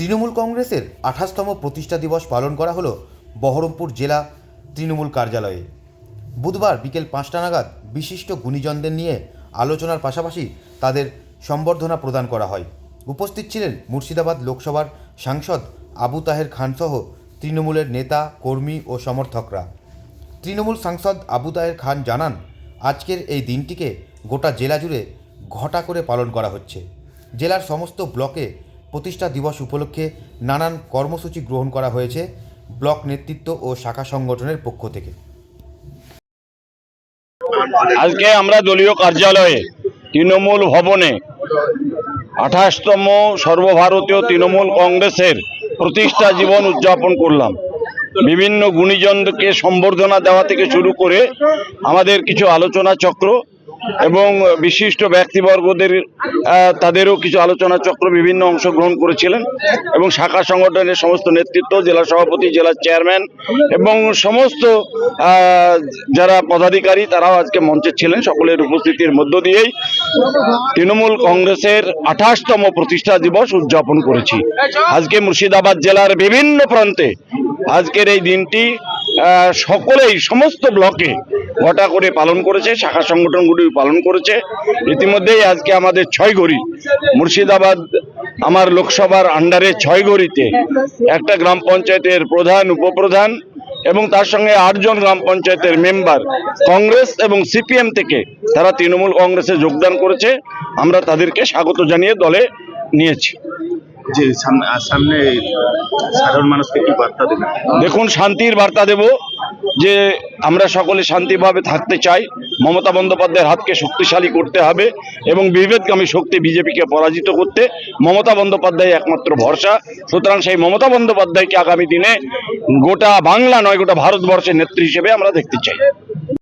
তৃণমূল কংগ্রেসের আঠাশতম প্রতিষ্ঠা দিবস পালন করা হলো বহরমপুর জেলা তৃণমূল কার্যালয়ে। বুধবার বিকেল পাঁচটা নাগাদ বিশিষ্ট গুণীজনদের নিয়ে আলোচনার পাশাপাশি তাদের সম্বর্ধনা প্রদান করা হয়। উপস্থিত ছিলেন মুর্শিদাবাদ লোকসভার সাংসদ আবু তাহের খানসহ তৃণমূলের নেতা, কর্মী ও সমর্থকরা। তৃণমূল সাংসদ আবু তাহের খান জানান, আজকের এই দিনটিকে গোটা জেলা জুড়ে ঘটা করে পালন করা হচ্ছে। জেলার সমস্ত ব্লকে প্রতিষ্ঠা দিবস উপলক্ষে নানান কর্মসূচি গ্রহণ করা হয়েছে ব্লক নেতৃত্ব ও শাখা সংগঠনের পক্ষ থেকে। আজকে আমরা দলীয় কার্যালয়ে তৃণমূল ভবনে আঠাশতম সর্বভারতীয় তৃণমূল কংগ্রেসের প্রতিষ্ঠা জীবন উদযাপন করলাম। বিভিন্ন গুণীজনকে সম্বর্ধনা দেওয়া থেকে শুরু করে আমাদের কিছু আলোচনা চক্র এবং বিশিষ্ট ব্যক্তিবর্গদের তাদেরও কিছু আলোচনা চক্র বিভিন্ন অংশগ্রহণ করেছিলেন এবং শাখা সংগঠনের সমস্ত নেতৃত্ব, জেলা সভাপতি, জেলা চেয়ারম্যান এবং সমস্ত যারা পদাধিকারী তারাও আজকে মঞ্চে ছিলেন। সকলের উপস্থিতির মধ্য দিয়েই তৃণমূল কংগ্রেসের আঠাশতম প্রতিষ্ঠা দিবস উদযাপন করেছি। আজকে মুর্শিদাবাদ জেলার বিভিন্ন প্রান্তে আজকের এই দিনটি সকলেই, সমস্ত ব্লকে ঘটা করে পালন করেছে শাখা সংগঠনগুলি পালন করেছে। ইতিমধ্যেই আজকে আমাদের ছয় ঘড়ি মুর্শিদাবাদ আমার লোকসভার আন্ডারে ছয় ঘড়িতে একটা গ্রাম পঞ্চায়েতের প্রধান উপপ্রধান এবং তার সঙ্গে আটজন গ্রাম পঞ্চায়েতের মেম্বার কংগ্রেস এবং সিপিএম থেকে তারা তৃণমূল কংগ্রেসে যোগদান করেছে। আমরা তাদেরকে স্বাগত জানিয়ে দলে নিয়েছি। যে সামনে সামনে সাধারণ মানুষকে কি বার্তা দেবেন। দেখুন শান্তির বার্তা দেব। যে আমরা সকলে শান্তিভাবে থাকতে চাই, মমতা বন্দ্যোপাধ্যায়ের হাতকে শক্তিশালী করতে হবে এবং বিভেদগামী শক্তি বিজেপিকে পরাজিত করতে মমতা বন্দ্যোপাধ্যায় একমাত্র ভরসা। সুতরাং সেই মমতা বন্দ্যোপাধ্যায়কে আগামী দিনে গোটা বাংলা নয়, গোটা ভারতবর্ষের নেত্রী হিসেবে আমরা দেখতে চাই।